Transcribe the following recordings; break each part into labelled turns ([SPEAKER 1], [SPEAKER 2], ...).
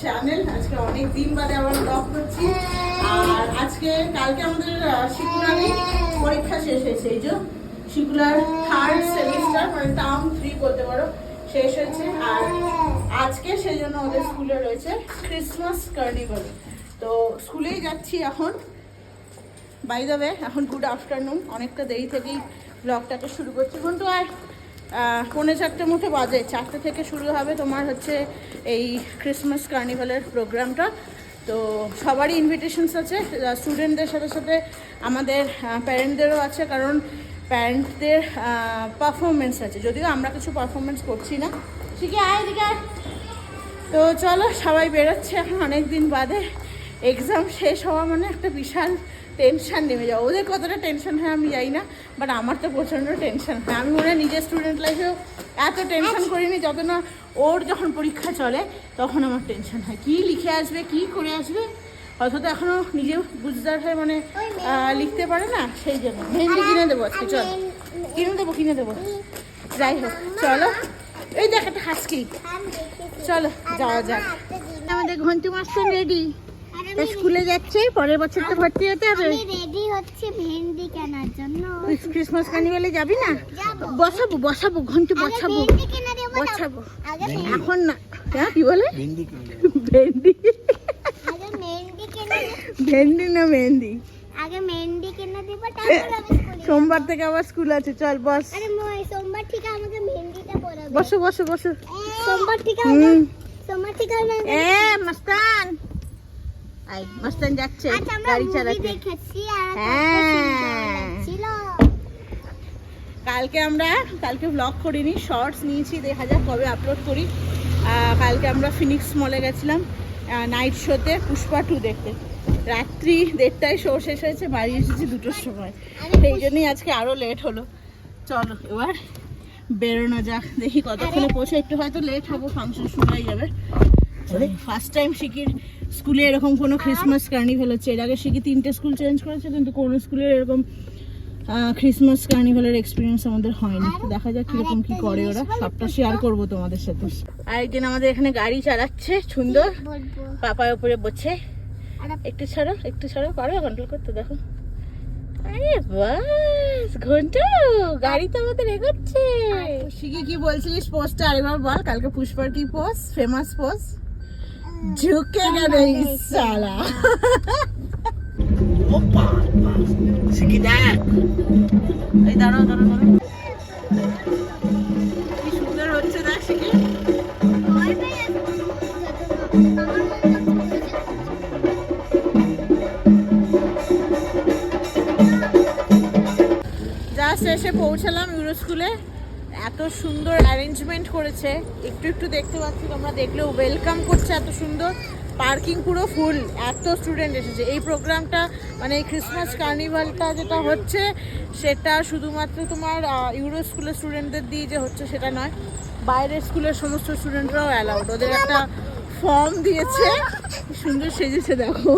[SPEAKER 1] Channel আজকে অনেক দিন বাদে আবার ব্লগ করছি। আর আজকে, কালকে আমাদের শিকুলারি পরীক্ষা শেষ হয়েছে, এই যে শিকুলার থার্ড সেমিস্টার মানে টার্ম থ্রি বলতে পারো, শেষ হয়েছে। আর আজকে সেই জন্য ওদের স্কুলে রয়েছে ক্রিসমাস কার্নিভাল তো স্কুলেই যাচ্ছি এখন। বাই ওয়ে এখন গুড আফটারনুন অনেকটা দেরি থেকেই ব্লগটাকে শুরু করছি। কিন্তু আর পৌনে চারটে মতো বাজে। চারটে থেকে শুরু হবে তোমার হচ্ছে এই ক্রিসমাস কার্নিভালের প্রোগ্রামটা তো সবারই ইনভিটেশনস আছে স্টুডেন্টদের সাথে সাথে আমাদের প্যারেন্টদেরও আছে, কারণ প্যারেন্টদের পারফরমেন্স আছে। যদিও আমরা কিছু পারফরমেন্স করছি না। ঠিক আছে তো চলো, সবাই বেরোচ্ছে এখন অনেক দিন বাদে। এক্সাম শেষ হওয়া মানে একটা বিশাল টেনশন নেমে যাও ওদের কতটা টেনশন হয় আমি যাই না বাট আমার তো প্রচণ্ড টেনশন হয়। আমি মনে হয় নিজের স্টুডেন্ট লাইফেও এত টেনশন করিনি যত না ওর যখন পরীক্ষা চলে তখন আমার টেনশন হয়। কী লিখে আসবে কী করে আসবে? অথচ এখনও নিজে বুঝদার হয় মানে লিখতে পারে না সেই জন্য। মেহেন্দি কিনে দেবো আজকে চল। কিনে দেবো কিনে দেবো। যাই হোক চলো। এই দেখ একটা হাসকি চলো যাওয়া যাক। আমাদের ঘন্টু মাস্টার রেডি স্কুলে যাচ্ছে পরের বছর তো ভর্তি হতে হবে।
[SPEAKER 2] আমি রেডি হচ্ছে ভেন্ডি কেনার জন্য।
[SPEAKER 1] ক্রিসমাস কার্নিভালে যাবি না? বসাবো বসাবো ঘন্টু বসাবো। বসাবো। এখন না। হ্যাঁ কি বলে?
[SPEAKER 3] ভেন্ডি
[SPEAKER 1] ভেন্ডি।
[SPEAKER 2] মেহেন্দি
[SPEAKER 1] ভেন্ডি না মেহেন্দি
[SPEAKER 2] আগে মেহেন্দি কিনে দিব তারপর আমি স্কুলে
[SPEAKER 1] সোমবার থেকে আবার স্কুল আছে চল বস।
[SPEAKER 2] আরে মই সোমবার থেকে আমাকে মেহেন্দিটা পরাবে।
[SPEAKER 1] বসো বসো বসো।
[SPEAKER 2] সোমবার থেকে সোমবার থেকে
[SPEAKER 1] এ মস্তান। আই মস্তান যাচ্ছে গাড়ি চালাতে হ্যাঁ। কালকে আমরা কালকে ব্লগ করিনি শর্টস নিয়েছি দেখা যাক কবে আপলোড করি। কালকে আমরা ফিনিক্স মলে গেছিলাম নাইট শোতে পুষ্পা টু দেখতে। রাত্রি দেড়টায় শো শেষ হয়েছে বাড়ি এসেছি দুটোর সময়। সেই জন্যই আজকে আরও লেট হলো। চলো এবার বেরোনো যাক দেখি কতক্ষণে পৌঁছে একটু হয়তো লেট হব ফাংশন শুরু যাবে। ফার্স্ট টাইম শিকির স্কুলে এরকম কোনো ক্রিসমাস কার্নিভেল হচ্ছে। এর আগে শিকি তিনটে স্কুল চেঞ্জ করেছে কিন্তু কোনো স্কুলের এরকম ক্রিসমাস কার্নিভালের এক্সপিরিয়েন্স আমাদের হয়নি। দেখা যাক কীরকম কি করে ওরা। সবটা শেয়ার করব তোমাদের সাথে। আরেকদিন আমাদের এখানে গাড়ি চালাচ্ছে সুন্দর। পাপার উপরে বসে একটু ছাড়ো একটু ছাড়ো পারো কন্ট্রোল করতে দেখো। আরে বাস ঘণ্টা গাড়ি তো আমাদের এগোচ্ছে। শিখি কি বলছিলিস? পোস্টটা আরেকবার বল কালকে পুষ্পার কি পোস্ট ফেমাস পোস্ট ঝুঁকে গেলে সালা
[SPEAKER 3] ওপা শিখি দেখ?
[SPEAKER 1] এই দাঁড়াও দাঁড়াও দাঁড়াও। কি সুন্দর হচ্ছে দেখ শিখি
[SPEAKER 2] ভয় পেয়ে
[SPEAKER 1] জাস্ট এসে পৌঁছালাম ইউরো স্কুলে। এত সুন্দর অ্যারেঞ্জমেন্ট করেছে। একটু একটু দেখতে পাচ্ছি, তোমরা দেখলেও ওয়েলকাম করছে এত সুন্দর। পার্কিং পুরো ফুল এত স্টুডেন্ট এসেছে। এই প্রোগ্রামটা মানে এই ক্রিসমাস কার্নিভালটা যেটা হচ্ছে, সেটা শুধুমাত্র তোমার ইউরো স্কুলের স্টুডেন্টদের দিয়ে যে হচ্ছে, সেটা নয়। বাইরের স্কুলের সমস্ত স্টুডেন্টরাও অ্যালাউড ওদের একটা ফর্ম দিয়েছে। সুন্দর সেজেছে, দেখো।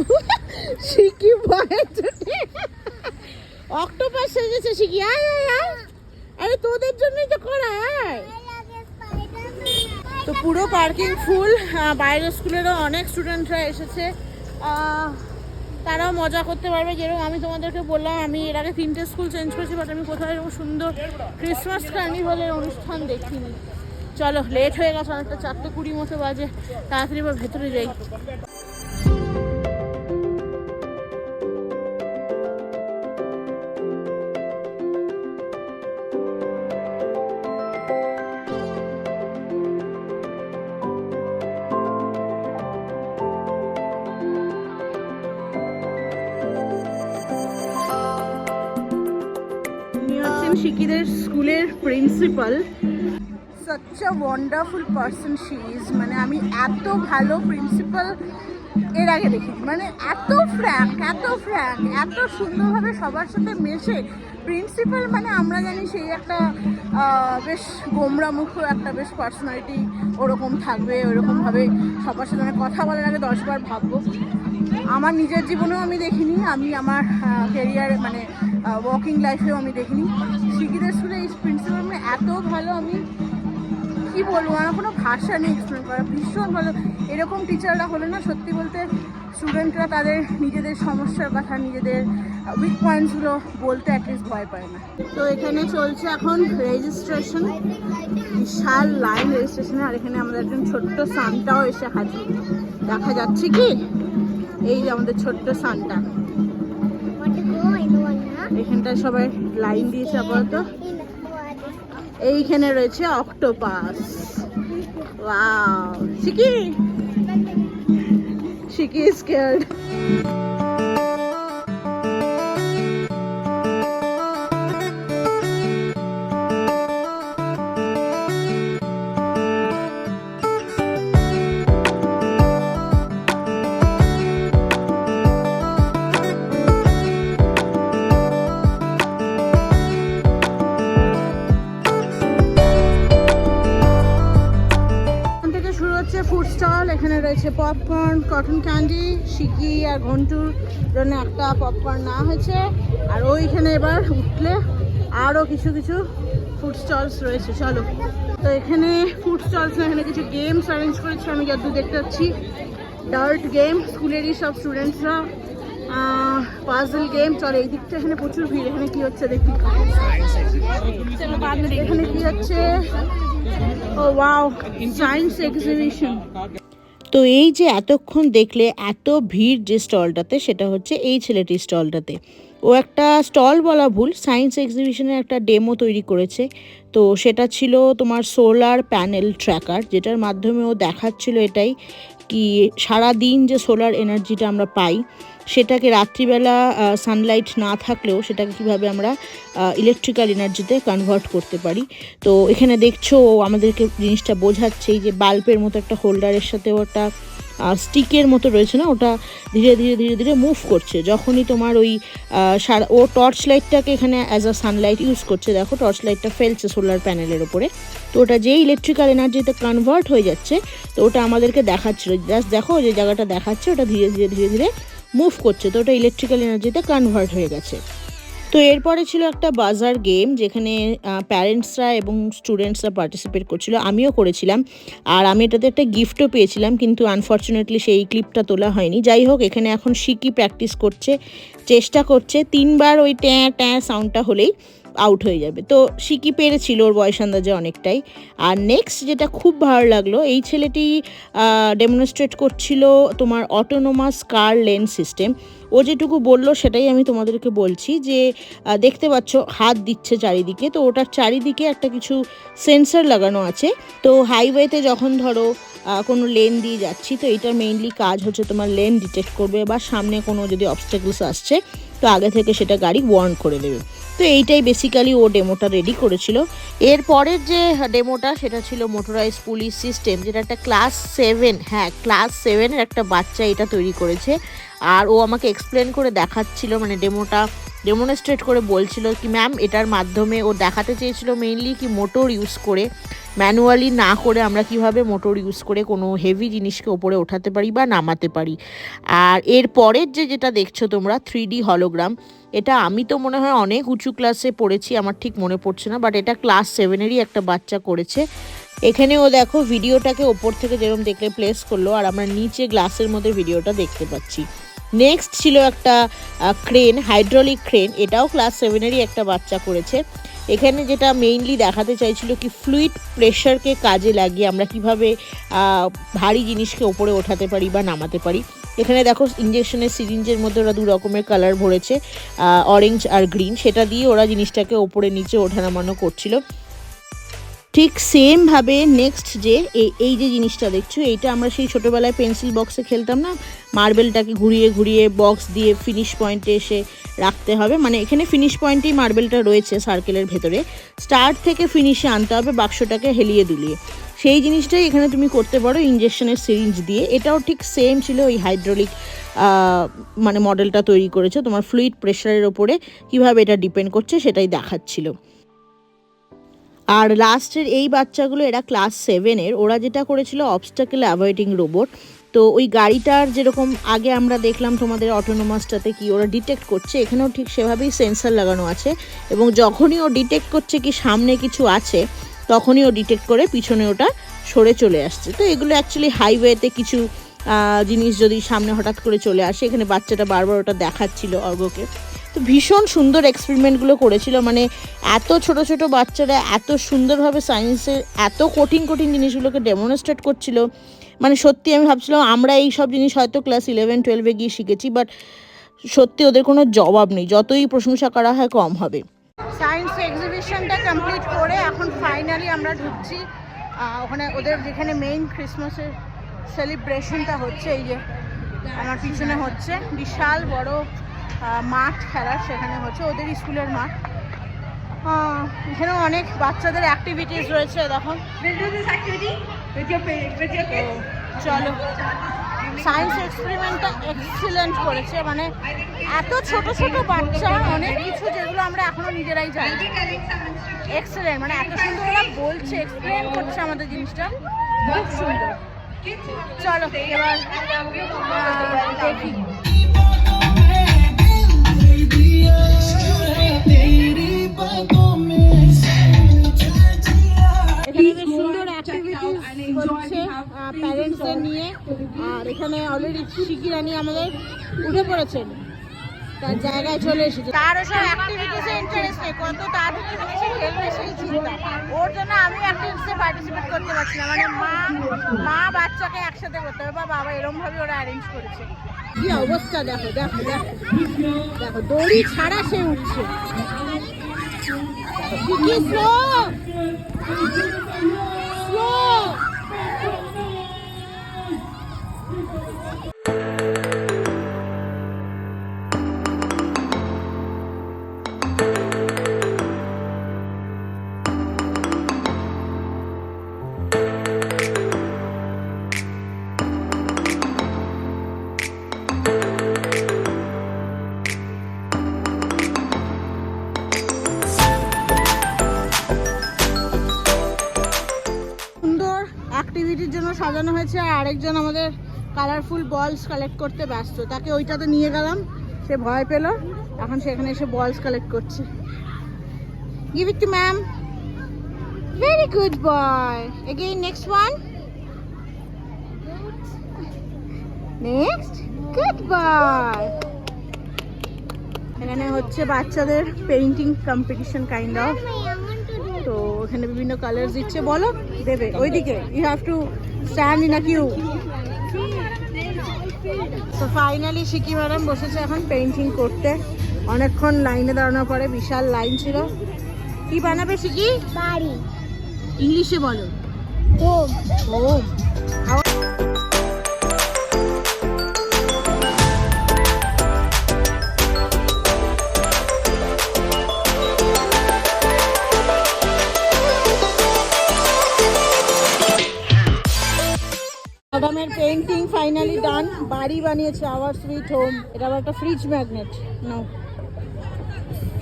[SPEAKER 1] ভয়ে অক্টোপাস সেজেছে শিখি আয় আয় আয়। আরে তোদের জন্যই তো করা তো পুরো পার্কিং ফুল বাইরের স্কুলেরও অনেক স্টুডেন্টরা এসেছে। তারাও মজা করতে পারবে। যেরকম আমি তোমাদেরকে বললাম, আমি এর আগে তিনটে স্কুল চেঞ্জ করেছি বাট আমি কোথাও এরকম সুন্দর ক্রিসমাস কার্নিভালের অনুষ্ঠান দেখিনি। চলো লেট হয়ে গেছে, অনেকটা চারটে কুড়ি মতো বাজে। তাড়াতাড়ি ভেতরে যাই। A wonderful person she is মানে আমি এত ভালো প্রিন্সিপাল এর আগে দেখিনি। মানে এত ফ্র্যাঙ্ক এত ফ্র্যাঙ্ক এত সুন্দরভাবে সবার সাথে মেশে। প্রিন্সিপাল মানে আমরা জানি সেই একটা বেশ গোমরা মুখ একটা বেশ পার্সোনালিটি ওরকম থাকবে, ওরকমভাবে সবার সাথে মানে কথা বলার আগে দশবার ভাববো। আমার নিজের জীবনেও আমি দেখিনি, আমি আমার ক্যারিয়ার মানে ওয়ার্কিং লাইফেও আমি দেখিনি। শিকিদের স্কুলে এই প্রিন্সিপাল মানে এত ভালো আমি
[SPEAKER 2] কি বলব আমার কোনো ভাষা নেই এক্সপ্লেন করা ভীষণ ভালো। এরকম টিচাররা হলে না সত্যি বলতে স্টুডেন্টরা তাদের নিজেদের সমস্যার কথা নিজেদের উইক পয়েন্টসগুলো বলতে অ্যাটলিস্ট ভয় পায় না। তো এখানে চলছে এখন রেজিস্ট্রেশন বিশাল লাইন রেজিস্ট্রেশনে আর এখানে আমাদের একজন ছোট্ট সানটাও এসে হাজির। দেখা যাচ্ছে কি? এই যে আমাদের ছোট্ট সানটা। এখানটায় সবাই লাইন দিয়েছে আপাতত? এইখানে রয়েছে অক্টোপাস। ওয়াও। শিকি? শিকি স্কেয়ার্ড পপকর্ন কটন ক্যান্ডি সিকি আর ঘন্টুর জন্য একটা পপকর্ন নেওয়া হয়েছে। আর ওইখানে এবার উঠলে আরও কিছু কিছু ফুড স্টলস রয়েছে। চলো। তো এখানে ফুড স্টলস এখানে কিছু গেমস অ্যারেঞ্জ করেছে। আমি যতদূর দেখতে পাচ্ছি ডার্ট গেম স্কুলেরই সব স্টুডেন্টসরা পাজল গেম চলো এই দিকটা এখানে প্রচুর ভিড়। এখানে কি হচ্ছে দেখি। এখানে কি হচ্ছে? ও ওয়াও সায়েন্স এক্সিবিশন
[SPEAKER 1] তো এই যে এতক্ষণ দেখলে এত ভিড় যে স্টলটাতে, সেটা হচ্ছে এই ছেলেটির স্টলটাতে। ও একটা স্টল বলা ভুল, সায়েন্স এক্সিবিশনের একটা ডেমো তৈরি করেছে। তো সেটা ছিল তোমার সোলার প্যানেল ট্র্যাকার, যেটার মাধ্যমে ও দেখাচ্ছিল এটাই কি সারা দিন যে সোলার এনার্জিটা আমরা পাই। সেটাকে রাত্রিবেলা সানলাইট না থাকলেও সেটাকে কীভাবে আমরা ইলেকট্রিক্যাল এনার্জিতে কনভার্ট করতে পারি। তো এখানে দেখছ ও আমাদেরকে জিনিসটা বোঝাচ্ছে যে বাল্বের মতো একটা হোল্ডারের সাথেও একটা স্টিকের মতো রয়েছে না? ওটা ধীরে ধীরে ধীরে ধীরে মুভ করছে। যখনই তোমার ওই সারা, ও টর্চ লাইটটাকে এখানে অ্যাজ আ সানলাইট ইউজ করছে, দেখো টর্চ লাইটটা ফেলছে সোলার প্যানেলের ওপরে তো ওটা যেই ইলেকট্রিক্যাল এনার্জিতে কনভার্ট হয়ে যাচ্ছে, তো ওটা আমাদেরকে দেখাচ্ছিল। জাস্ট দেখো যে জায়গাটা দেখাচ্ছে, ওটা ধীরে ধীরে ধীরে ধীরে মুভ করছে, তো ওটা ইলেকট্রিক্যাল এনার্জিতে কনভার্ট হয়ে গেছে। তো এরপরে ছিল একটা বাজার গেম যেখানে প্যারেন্টসরা এবং স্টুডেন্টসরা পার্টিসিপেট করছিল। আমিও করেছিলাম, আর আমি এটাতে একটা গিফটও পেয়েছিলাম, কিন্তু আনফর্চুনেটলি সেই ক্লিপটা তোলা হয়নি। যাই হোক, এখানে এখন শিকি প্র্যাকটিস করছে, চেষ্টা করছে, তিনবার ওই ট্যাঁ ট্যাঁ সাউন্ডটা হলেই। আউট হয়ে যাবে। তো শিকি পেরেছিল ওর বয়স আন্দাজে অনেকটাই? আর নেক্সট যেটা খুব ভালো লাগল, এই ছেলেটি ডেমনস্ট্রেট করছিল তোমার অটোনোমাস কার লেন সিস্টেম ও যেটুকু বলল সেটাই আমি তোমাদেরকে বলছি যে দেখতে পাচ্ছ হাত দিচ্ছে চারিদিকে। তো ওটার চারিদিকে একটা কিছু সেন্সার লাগানো আছে। তো হাইওয়েতে যখন ধরো কোনো লেন দিয়ে যাচ্ছি, তো এটার মেইনলি কাজ হচ্ছে তোমার লেন ডিটেক্ট করবে বা সামনে কোনো যদি অবস্টাকলস আসছে, তো আগে থেকে সেটা গাড়ি ওয়ার্ন করে দেবে। তো এইটাই বেসিক্যালি ও ডেমোটা রেডি করেছিল। এর পরের যে ডেমোটা সেটা ছিল মোটরাইজ পুলিশ সিস্টেম যেটা একটা ক্লাস সেভেন হ্যাঁ ক্লাস সেভেনের একটা বাচ্চা এটা তৈরি করেছে। আর ও আমাকে এক্সপ্লেন করে দেখাচ্ছিল মানে ডেমোটা ডেমনস্ট্রেট করে বলছিল কি ম্যাম এটার মাধ্যমে ও দেখাতে চেয়েছিল মেইনলি কি মোটর ইউজ করে। ম্যানুয়ালি না করে আমরা কীভাবে মোটর ইউজ করে কোনো হেভি জিনিসকে ওপরে ওঠাতে পারি বা নামাতে পারি? আর এর পরের যে যেটা দেখছ তোমরা থ্রি ডি হলোগ্রাম এটা আমি তো মনে হয় অনেক উঁচু ক্লাসে পড়েছি, আমার ঠিক মনে পড়ছে না বাট এটা ক্লাস সেভেনেরই একটা বাচ্চা করেছে। এখানে ও দেখো ভিডিওটাকে ওপর থেকে যেরকম দেখলে প্লেস করল, আর আমরা নিচে গ্লাসের মধ্যে ভিডিওটা দেখতে পাচ্ছি। নেক্সট ছিল একটা ক্রেন হাইড্রোলিক ক্রেন এটাও ক্লাস সেভেনেরই একটা বাচ্চা করেছে। এখানে যেটা মেইনলি দেখাতে চাইছিল কি ফ্লুইড প্রেশারকে কাজে লাগিয়ে আমরা কীভাবে ভারী জিনিসকে ওপরে ওঠাতে পারি বা নামাতে পারি। এখানে দেখো ইঞ্জেকশনের সিরিঞ্জের মধ্যে ওরা দু রকমের কালার ভরেছে অরেঞ্জ আর গ্রিন সেটা দিয়ে ওরা জিনিসটাকে ওপরে, নিচে ওঠা নামানো করছিল। ঠিক সেমভাবে নেক্সট যে এই এই যে জিনিসটা দেখছ, এইটা আমরা সেই ছোটোবেলায় পেন্সিল বক্সে খেলতাম না? মার্বেলটাকে ঘুরিয়ে ঘুরিয়ে বক্স দিয়ে ফিনিশ পয়েন্টে এসে রাখতে হবে। মানে এখানে ফিনিশ পয়েন্টেই মার্বেলটা রয়েছে সার্কেলের ভেতরে। স্টার্ট থেকে ফিনিশে আনতে হবে বাক্সটাকে হেলিয়ে দুলিয়ে। সেই জিনিসটাই এখানে তুমি করতে পারো ইঞ্জেকশনের সিরিঞ্জ দিয়ে। এটাও ঠিক সেম ছিল ওই হাইড্রোলিক মানে মডেলটা তৈরি করেছে। তোমার ফ্লুইড প্রেশারের ওপরে কীভাবে এটা ডিপেন্ড করছে সেটাই দেখাচ্ছিল। আর লাস্টের এই বাচ্চাগুলো, এরা ক্লাস সেভেনের ওরা যেটা করেছিল অবস্টাকেল অ্যাভয়েডিং রোবট তো ওই গাড়িটার যেরকম আগে আমরা দেখলাম তোমাদের অটোনোমাসটাতে কি ওরা ডিটেক্ট করছে, এখানেও ঠিক সেভাবেই সেন্সার লাগানো আছে এবং যখনই ও ডিটেক্ট করছে কি সামনে কিছু আছে, তখনই ও ডিটেক্ট করে পিছনে ওটা সরে চলে আসছে। তো এগুলো অ্যাকচুয়ালি হাইওয়েতে কিছু জিনিস যদি সামনে হঠাৎ করে চলে আসে, এখানে বাচ্চাটা বারবার ওটা দেখাচ্ছিল অর্ঘকে তো ভীষণ সুন্দর এক্সপেরিমেন্টগুলো করেছিল। মানে এত ছোট ছোট বাচ্চারা এত সুন্দরভাবে সায়েন্সের এত কঠিন কঠিন জিনিসগুলোকে ডেমনস্ট্রেট করছিল। মানে সত্যি আমি ভাবছিলাম, আমরা এই সব জিনিস হয়তো ক্লাস ইলেভেন টুয়েলভে গিয়ে শিখেছি বাট সত্যি ওদের কোনো জবাব নেই। যতই প্রশংসা করা হয় কম হবে। সায়েন্স এক্সিবিশনটা কমপ্লিট করে এখন ফাইনালি আমরা ঢুকছি। ওখানে ওদের যেখানে মেইন ক্রিসমাসের সেলিব্রেশনটা হচ্ছে, এই যে আমার পিছনে হচ্ছে। বিশাল বড় মাঠ খেলার সেখানে হচ্ছে ওদের স্কুলের মাঠ। এখানে অনেক বাচ্চাদের অ্যাক্টিভিটিস রয়েছে, দেখো। চলো। সায়েন্স এক্সপেরিমেন্টটা এক্সিলেন্ট করেছে মানে এত ছোট ছোট বাচ্চা, অনেক কিছু যেগুলো আমরা এখনও নিজেরাই জানি এক্সেলেন্ট মানে এত সুন্দর ওরা বলছে এক্সপ্লেন করছে আমাদের জিনিসটা। খুব সুন্দর। চলো, এবার দেখি। প্যারেন্টসদের নিয়ে। আর এখানে অলরেডি শিকিরানি আমাদের উঠে পড়েছেন। তার জায়গায় চলে এসেছে। তার ওসব অ্যাক্টিভিটিসে ইন্টারেস্ট নেই কত তাড়াতাড়ি এখানে এসে খেলবে সেই চিন্তা। ওর জন্য আমি অ্যাক্টিভিটিসে পার্টিসিপেট করতে পারছি না মানে মা মা বাচ্চাকে একসাথে করতে হবে বা বাবা এরম ভাবে ওরা অ্যারেঞ্জ করেছে। কি অবস্থা দেখো দেখো দেখো। দেখো দড়ি ছাড়া সে উঠছে। কি স্লো আরেকজন আমাদের কালারফুল বলস কালেক্ট করতে ব্যস্ত। তাকে ওইটাতে নিয়ে গেলাম, সে ভয় পেল, এখন সেখানে এসে বলস কালেক্ট করছে। Give it to ma'am very good boy again next one next good boy এখানে হচ্ছে বাচ্চাদের পেইন্টিং কম্পিটিশন কাইন্ড অফ ওখানে বিভিন্ন কালার দিচ্ছে বলো দেবে। ওইদিকে you have to stand in a queue তো ফাইনালি শিকি ম্যাডাম বসেছে এখন পেন্টিং করতে। অনেকক্ষণ লাইনে দাঁড়ানোর পরে বিশাল লাইন ছিল। কি বানাবে শিকি?
[SPEAKER 2] বাড়ি।
[SPEAKER 1] ইংলিশে বলো।
[SPEAKER 2] হোম
[SPEAKER 1] হোম বাড়ি বানিয়েছে আওয়ার সুইট হোম এটা আবার একটা ফ্রিজ ম্যাগনেট নাও।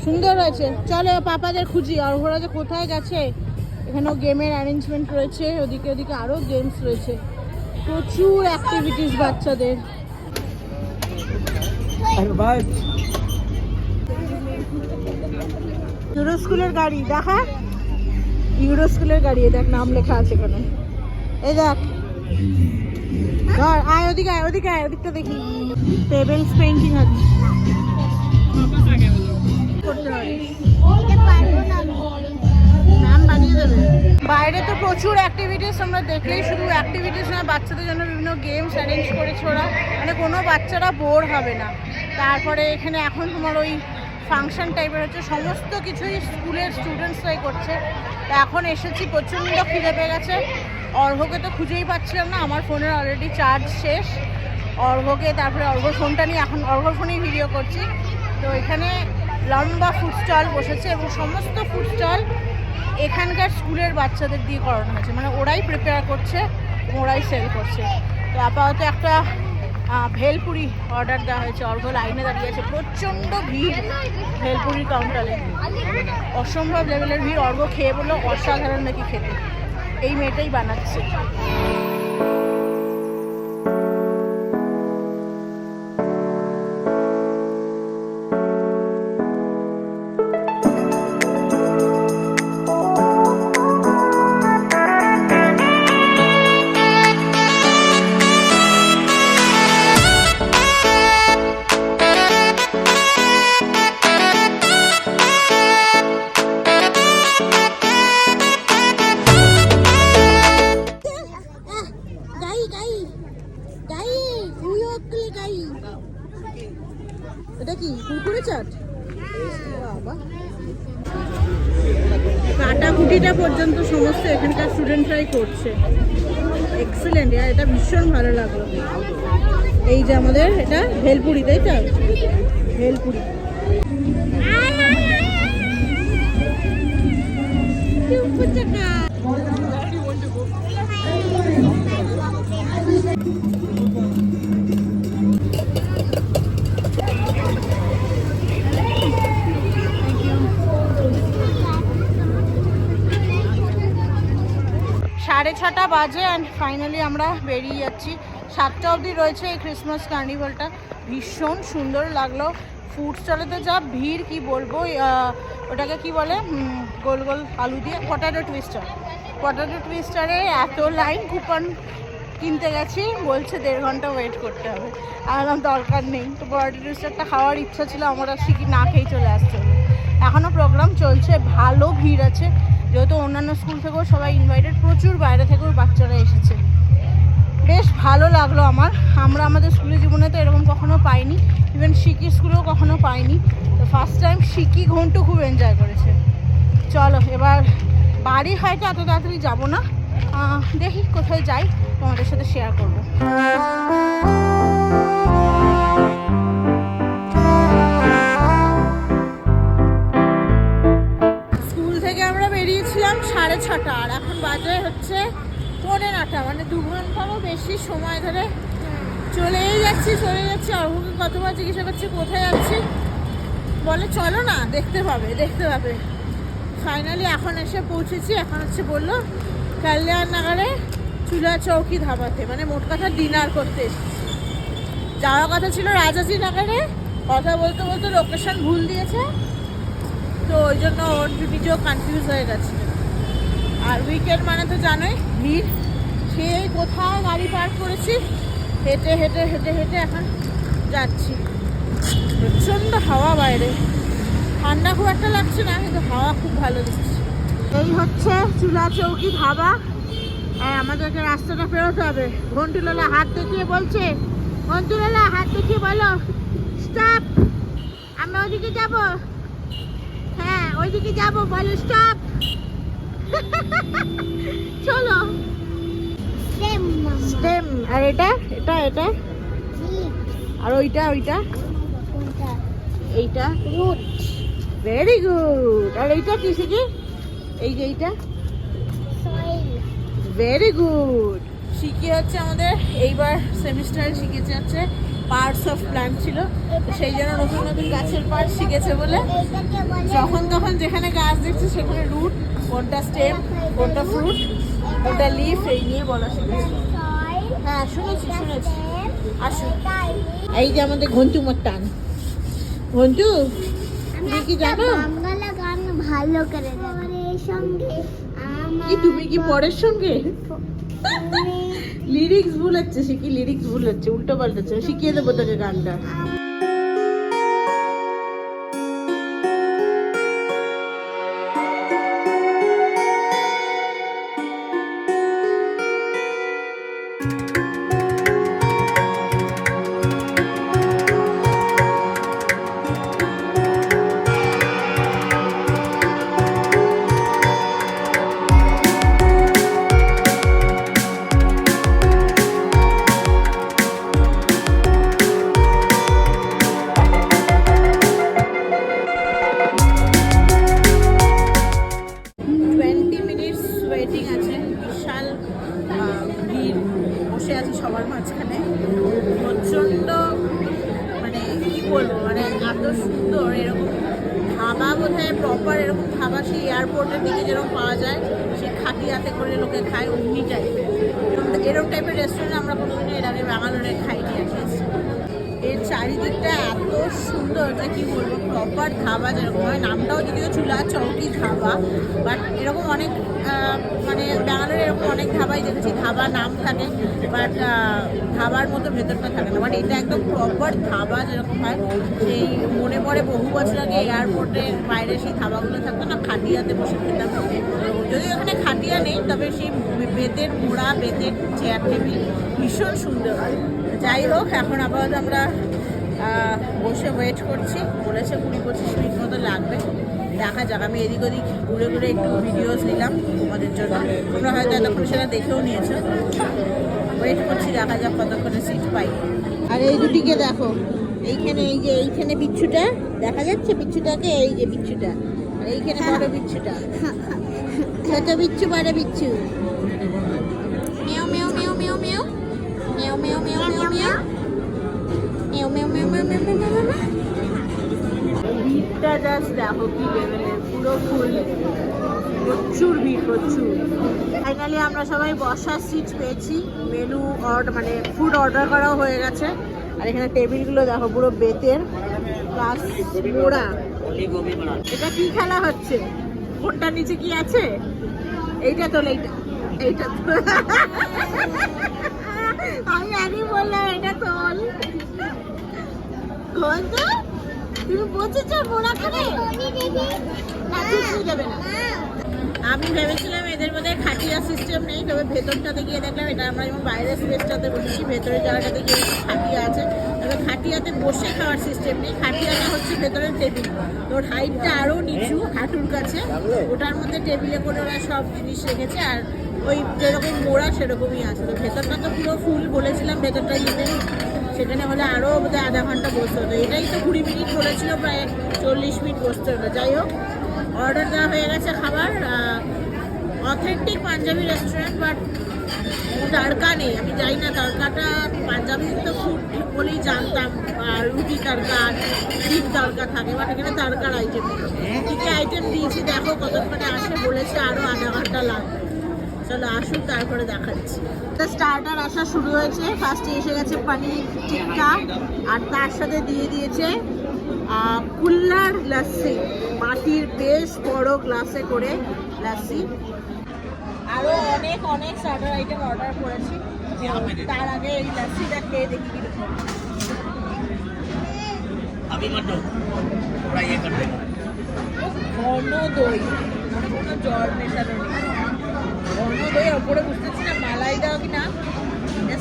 [SPEAKER 1] সুন্দর হয়েছে। চলো, পাপাদের খুঁজি। আর ওরা যে কোথায় গেছে, এখানেও গেমের অ্যারেঞ্জমেন্ট রয়েছে। ওদিকে ওদিকে আরও গেমস রয়েছে। প্রচুর অ্যাক্টিভিটিস বাচ্চাদের। ইউরো স্কুলের গাড়ি, দেখা ইউরো স্কুলের গাড়ি, দেখ, নাম লেখা আছে এখানে। এই দেখ। ধর, আয় ওদিকে আয় ওদিকে, আয় ওদিকটা দেখি। টেবিলস পেন্টিং দেবে। বাইরে তো প্রচুর অ্যাক্টিভিটিস আমরা দেখলেই শুধু অ্যাক্টিভিটিস না, বাচ্চাদের জন্য বিভিন্ন গেমস অ্যারেঞ্জ করেছে ওরা। মানে কোনো বাচ্চারা বোর হবে না। তারপরে এখানে এখন তোমার ওই ফাংশন টাইপের হচ্ছে, সমস্ত কিছুই স্কুলের স্টুডেন্টসরাই করছে। তো এখন এসেছি, প্রচণ্ড খিদে পেয়ে গেছে। অর্ঘকে তো খুঁজেই পাচ্ছিলাম না, আমার ফোনের অলরেডি চার্জ শেষ। অর্ঘকে তারপরে অর্ঘর ফোনটা নিয়ে এখন অর্ঘর ফোনেই ভিডিও করছি। তো এখানে লম্বা ফুড স্টল বসেছে এবং সমস্ত ফুড স্টল এখানকার স্কুলের বাচ্চাদের দিয়ে করানো হয়েছে। মানে ওরাই প্রিপেয়ার করছে ওরাই সেল করছে। তো আপাতত একটা ভেলপুরি অর্ডার দেওয়া হয়েছে। অর্ঘ লাইনে দাঁড়িয়ে আছে। প্রচণ্ড ভিড় ভেলপুরির কাউন্টারে অসম্ভব লেভেলের ভিড়। অর্ঘ খেয়ে বলল, অসাধারণ নাকি খেতে। এই মেয়েটাই বানাচ্ছে। ছটা বাজে অ্যান্ড ফাইনালি আমরা বেরিয়ে যাচ্ছি। সাতটা অবধি রয়েছে এই ক্রিসমাস কার্নিভালটা ভীষণ সুন্দর লাগল। ফুড স্টলেতে যা ভিড়, কি বলব? ওটাকে কি বলে? গোল গোল আলু দিয়ে পটাটো টুইস্টার পটাটো টুইস্টারে এত লাইন কুপন কিনতে গেছি, বলছে দেড় ঘণ্টা ওয়েট করতে হবে। আমার দরকার নেই। তো পটাটো টুইস্টারটা খাওয়ার ইচ্ছা ছিল, আমার আর শিখি না খেয়ে চলে হলো এখনও প্রোগ্রাম চলছে, ভালো ভিড় আছে। যেহেতু অন্যান্য স্কুল থেকেও সবাই ইনভাইটেড প্রচুর বাইরে থেকেও বাচ্চারা এসেছে। বেশ ভালো লাগল আমার। আমরা আমাদের স্কুলের জীবনে তো এরকম কখনো পাইনি। ইভেন শিকি স্কুলেও কখনো পাইনি। তো ফার্স্ট টাইম শিকি ঘন্টু খুব এনজয় করেছে। চলো, এবার বাড়ি হয়তো এত তাড়াতাড়ি যাব না। দেখি কোথায় যাই, তোমাদের সাথে শেয়ার করব। সাড়ে ছটা, আর এখন বাজে হচ্ছে পৌনে নটা মানে দু ঘন্টারও বেশি সময় ধরে চলেই যাচ্ছি, চলে যাচ্ছি। অর্ঘকে কতবার জিজ্ঞাসা করছি, কোথায় যাচ্ছি? বলে, চলো না, দেখতে পাবে দেখতে পাবে। ফাইনালি এখন এসে পৌঁছেছি, এখন হচ্ছে বলল কাল্যাণ নাগারে চুলা চৌকি ধাবাতে। মানে মোট কথা ডিনার করতে যাওয়ার কথা ছিল রাজাজি নাগারে কথা বলতে বলতে লোকেশন ভুল দিয়েছে, তো ওই জন্য ওর নিজেও কনফিউজ হয়ে গেছে। আর উইকেন্ড মানে তো জানোই, ভিড়। সেই কোথায় গাড়ি পার্ক করেছি, হেঁটে হেঁটে হেঁটে হেঁটে এখন যাচ্ছি। প্রচণ্ড হাওয়া বাইরে। ঠান্ডা খুব একটা লাগছে না, কিন্তু হাওয়া খুব ভালো দিচ্ছে। এই হচ্ছে চুলা চৌকি ধাবা। হ্যাঁ আমাদেরকে রাস্তাটা ফেরোতে হবে। ঘন্টুলালা হাত দেখিয়ে বলছে, ঘন্টুলালা, হাত দেখিয়ে বলো। স্টপ আমরা ওইদিকে যাব। হ্যাঁ ওইদিকে যাব, বলো স্টপ চলো। স্টেম আর এটা? এটা এটা? আর ওইটা ওইটা? এইটা?
[SPEAKER 2] রুট
[SPEAKER 1] ভেরি গুড আর এইটা কি শিখি এই যে এইটা? ভেরি গুড শিখি হচ্ছে আমাদের। এইবার সেমিস্টারে শিখেছে হচ্ছে পার্টস অফ প্ল্যান্ট ছিল। সেই জন্য নতুন নতুন গাছের পার্ট শিখেছে বলে যখন তখন যেখানে গাছ দেখছে সেখানে রুট কোনটা স্টেম কোনটা ফ্রুট কোনটা লিফ এই নিয়ে বলা শিখেছে হ্যাঁ শুনেছি শুনেছি। আসুন এই যে আমাদের ঘন্টু মাত্তান ঘন্টু তুমি কি জানো?
[SPEAKER 2] বাংলা গান ভালো করে সঙ্গে
[SPEAKER 1] কি তুমি কি পরের সঙ্গে? লিরিক্স ভুল হচ্ছে সে কি লিরিক্স ভুল হচ্ছে উল্টো পাল্টাচ্ছে শিখিয়ে দেবো তোকে গানটা। এরকম টাইপের রেস্টুরেন্ট আমরা কোনোদিনও এর আগে ব্যাঙ্গালোরে খাইনি অ্যাটলিস্ট এর চারিদিকটা এত সুন্দর যে কি বলব প্রপার ধাবা যেরকম হয়। নামটাও যদিও চুলা, চৌকি, ধাবা বাট এরকম অনেক মানে ব্যাঙ্গালোরে এরকম অনেক ধাবাই দেখেছি। ধাবা নাম থাকে বাট ধাবার মতো ভেতরটা থাকে না। বাট এটা একদম প্রপার ধাবা যেরকম হয়। সেই মনে পড়ে বহু বছর আগে এয়ারপোর্টের বাইরে সেই ধাবাগুলো থাকতো না খাটিয়াতে বসে খেতাম। নেই, তবে সেই বেতের মোড়া, বেতের চেয়ার টেবিল ভীষণ সুন্দর। যাই হোক, এখন আপাতত আমরা বসে ওয়েট করছি। বলেছে কুড়ি পঁচিশ মিনিট মতো লাগবে। দেখা যাক, আমি এদিক ওদিক ঘুরে ঘুরে একটু ভিডিওস নিলাম তোমাদের জন্য। তোমরা হয়তো এতক্ষণ সেটা দেখেও নিয়েছো। ওয়েট করছি, দেখা যাক কতক্ষণে সিট পাই। আর এই দুটিকে দেখো, এইখানে এই যে, এইখানে বিচ্ছুটা, দেখা যাচ্ছে বিচ্ছুটাকে এই যে বিচ্ছুটা, আর এইখানে বড় বিচ্ছুটা। ছোট বিচ্ছু বড় বিচ্ছু মেও মেও মেও মেও মেও মেও মেও মেও মেও মেও মেও মেও মেও মেও মেও মেও মেও মেও ভিড়টা জাস্ট দেখো কি লেভেলের পুরো ফুল প্রচুর ভিড় প্রচুর ফাইনালি আমরা সবাই বসার সিট পেয়েছি মেনু অর্ডার মানে ফুড অর্ডার করাও হয়ে গেছে আর এখানে টেবিলগুলো দেখো পুরো বেতের প্লাস মোড়া এটা কি খেলা হচ্ছে কোনটার নিচে কি আছে? এইটা তো এইটা এইটা তোল। আমি আগে বললাম, এটা তোল তুমি বসেছো মোড়া খাবে? না না। আমি ভেবেছিলাম এদের মধ্যে খাটিয়া সিস্টেম নেই, তবে ভেতরটাতে গিয়ে দেখলাম, এটা আমরা যেমন বাইরের স্পেসটাতে বসেছি, ভেতরের জায়গাটাতে গিয়ে খাটিয়া আছে তবে খাটিয়াতে বসে খাওয়ার সিস্টেম নেই। খাটিয়াটা হচ্ছে ভেতরের টেবিল ওর হাইটটা আরও নিচু হাঁটুর কাছে। ওটার মধ্যে টেবিলে করে ওরা সব জিনিস রেখেছে আর ওই যেরকম মোড়া সেরকমই আছে। তো ভেতরটা তো পুরো ফুল বলেছিলাম, ভেতরটা দিতে সেখানে হলে আরও বোধহয় আধা ঘণ্টা বসতে হতো। এটাই তো কুড়ি মিনিট বলেছিল, প্রায় চল্লিশ মিনিট বসতে হতো যাই হোক অর্ডার দেওয়া হয়ে গেছে খাবার। অথেন্টিক পাঞ্জাবি রেস্টুরেন্ট বাট তারকা নেই, আমি জানি না তারকাটা পাঞ্জাবি তো ফুড বলেই জানতাম রুটি তারকা ডিম তারকা থাকে বাট এখানে তারকার আইটেম কী কী আইটেম দিয়েছি, দেখো কতক্ষণে আসে, বলেছে আরও আধা ঘণ্টা লাগবে। চলো আসুন তারপরে দেখাচ্ছি। স্টার্টার আসা শুরু হয়েছে ফার্স্টে এসে গেছে পানির টিক্কা, আর তার সাথে দিয়ে দিয়েছে কুল্লার লাস্সি মাটির বেশ বড় গ্লাসে করে লাস্সি আরও অনেক অনেক স্টার্টার আইটেম অর্ডার করেছি তার আগে এই লাস্সিটা খেয়ে দেখি কিরকম
[SPEAKER 3] अभी मत दो थोड़ा ये कर दे
[SPEAKER 1] ঘন দই মানে কোনো জল মেশানো নেই ঘন দই ওপরে বুঝতেছি না মালাই দেওয়া কি না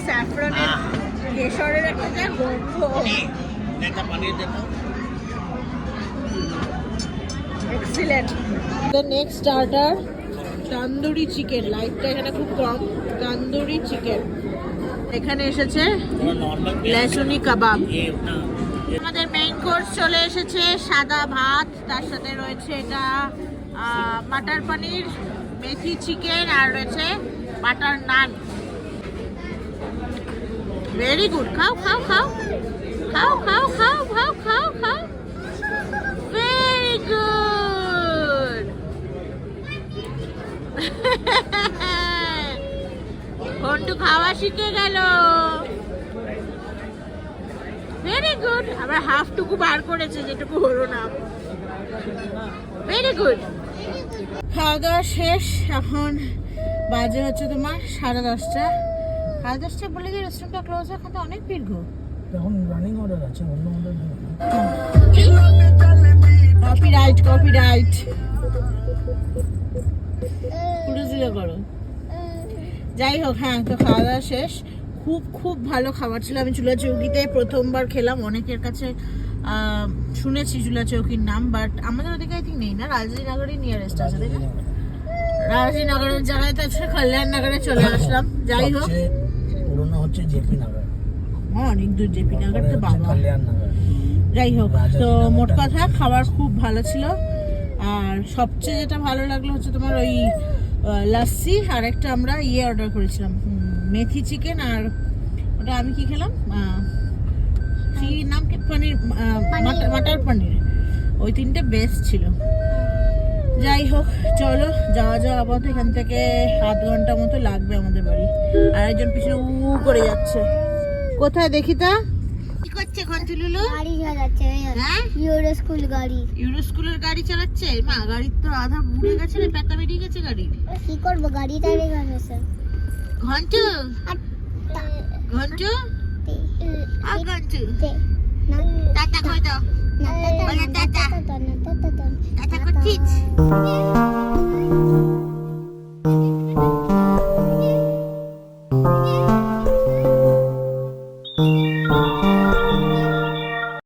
[SPEAKER 1] স্যাফরনের
[SPEAKER 3] আহ।
[SPEAKER 1] কেশরের একটা যা গন্ধ
[SPEAKER 3] पनीर देखा पनीर देखो
[SPEAKER 1] excellent the next starter tandoori chicken, লাইটটা এখানে খুব কম। তান্দুরি চিকেন। এখানে এসেছে লেসুনি কাবাব। আমাদের মেইন কোর্স চলে এসেছে সাদা ভাত, তার সাথে রয়েছে এটা মাটার পানির, মেথি চিকেন, আর রয়েছে বাটার নান। ভেরি গুড খাও খাও খাও। খাও খাও খাও খাও খাও খাও। ভেরি গুড ঘন্টু খাওয়া শিখে গেল। ভেরি গুড আবার হাফটুকু বার করেছে যেটুকু হলো না। ভেরি গুড খাওয়া দাওয়া শেষ এখন বাজে হচ্ছে তোমার সাড়ে দশটা। সাড়ে দশটা বলে যে রেস্টুরেন্টটা ক্লোজ এখন তো অনেক ভিড় গো।
[SPEAKER 3] এখন রানিং অর্ডার আছে অন্য order
[SPEAKER 1] copy right copy right পুরো জিরো করো। যাই হোক হ্যাঁ তো খাওয়া দাওয়া শেষ। খুব খুব ভালো খাবার ছিল। আমি চুলা চৌকিতে প্রথমবার খেলাম। অনেকের কাছে শুনেছি চুলা চৌকির নাম বাট আমাদের ওদিকে আই থিঙ্ক নেই না? রাজনীনগরই নিয়ারেস্ট আছে তাই না? রাজনীনগরের জায়গায় তো আছে কল্যাণ নগরে চলে আসলাম। যাই হোক।
[SPEAKER 3] পুরোনো হচ্ছে জেপি নগর।
[SPEAKER 1] হ্যাঁ, অনেক দূর জেপি নগর তো বাবা। যাই হোক তো মোট। কথা খাবার খুব ভালো ছিল। সবচেয়ে যেটা ভালো লাগল হচ্ছে তোমার ওই লাস্সি আর একটা আমরা ইয়ে অর্ডার করেছিলাম। মেথি চিকেন আর ওটা আমি কি খেলাম? কি নাম কি? পনির মাটার- পনির। ওই তিনটে বেস্ট ছিল। যাই হোক চলো যাওয়া যাওয়া আপাতত এখান থেকে আধ ঘণ্টা মতো লাগবে আমাদের বাড়ি। আর একজন পিছনে উ করে যাচ্ছে। কোথায় দেখি তা? করছে ঘন্টুলুলু
[SPEAKER 2] গাড়ি চালাচ্ছে
[SPEAKER 1] হ্যাঁ?
[SPEAKER 2] ইউরো স্কুল গাড়ি।
[SPEAKER 1] ইউরো স্কুলের গাড়ি চালাচ্ছে? মা গাড়ির তো আধা মুড়ে গেছে রে পেতা বেরিয়ে গেছে গাড়ি।
[SPEAKER 2] কি করব? গাড়িটা রে গেছে
[SPEAKER 1] ঘন্টু? ঘন্টু? আর ঘন্টু। টাটা কই তো টাটা। Thank you.